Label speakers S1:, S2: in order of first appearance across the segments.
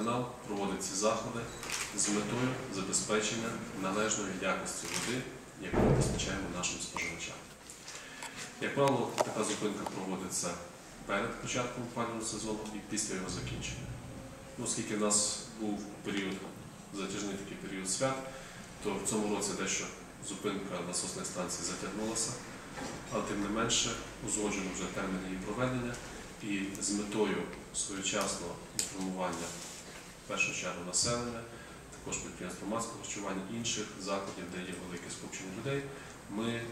S1: водоканал проводить ці заходи з метою забезпечення належної якості води, яку ми постачаємо нашим споживачам. Як правило, така зупинка проводиться перед початком опалювального сезону і після його закінчення. Ну, Оскільки в нас був період, затяжний такий період свят, то в цьому році дещо зупинка насосних станцій затягнулася, але тим не менше узгоджено вже термін її проведення і з метою своєчасного інформування першу чергу населення, також підприємств громадського харчування інших закладів, де є велике скупчення людей, ми е,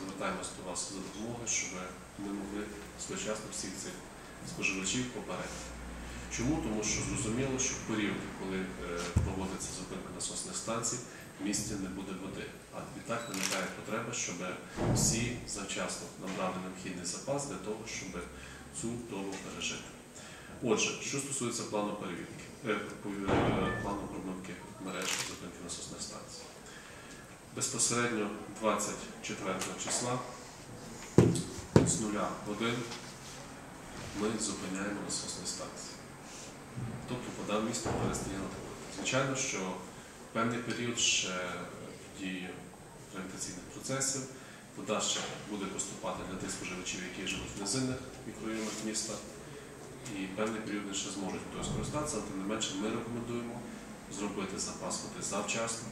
S1: звертаємось до вас за допомогою, щоб ми могли своєчасно всіх цих споживачів попередити. Чому? Тому що зрозуміло, що в період, коли е, проводиться зупинка насосних станцій, в місті не буде води. А відтак виникає потреба, щоб всі завчасно набрали необхідний запас для того, щоб цю добу пережити. Отже, що стосується плану перевірки, плану промивки мереж зупинки насосних станцій. Безпосередньо 24 числа з нуля годин ми зупиняємо насосні станції. Тобто вода в місті перестає надходити. Звичайно, що певний період ще діє гравітаційних процесів, вода ще буде поступати для тих споживачів, які живуть в низинних мікрорайонах міста, і певний період ще зможуть водою скористатися, але тим не менше ми рекомендуємо зробити запас води завчасно,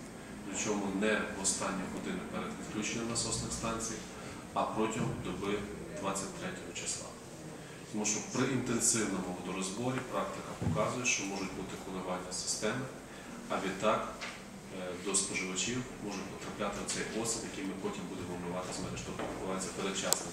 S1: причому не в останні години перед відключенням насосних станцій, а протягом доби 23 числа. Тому що при інтенсивному водорозборі практика показує, що можуть бути коливання системи, а відтак е, до споживачів може потрапляти цей осад, який ми потім будемо вмивати з мереж. Тобто відбувається передчасне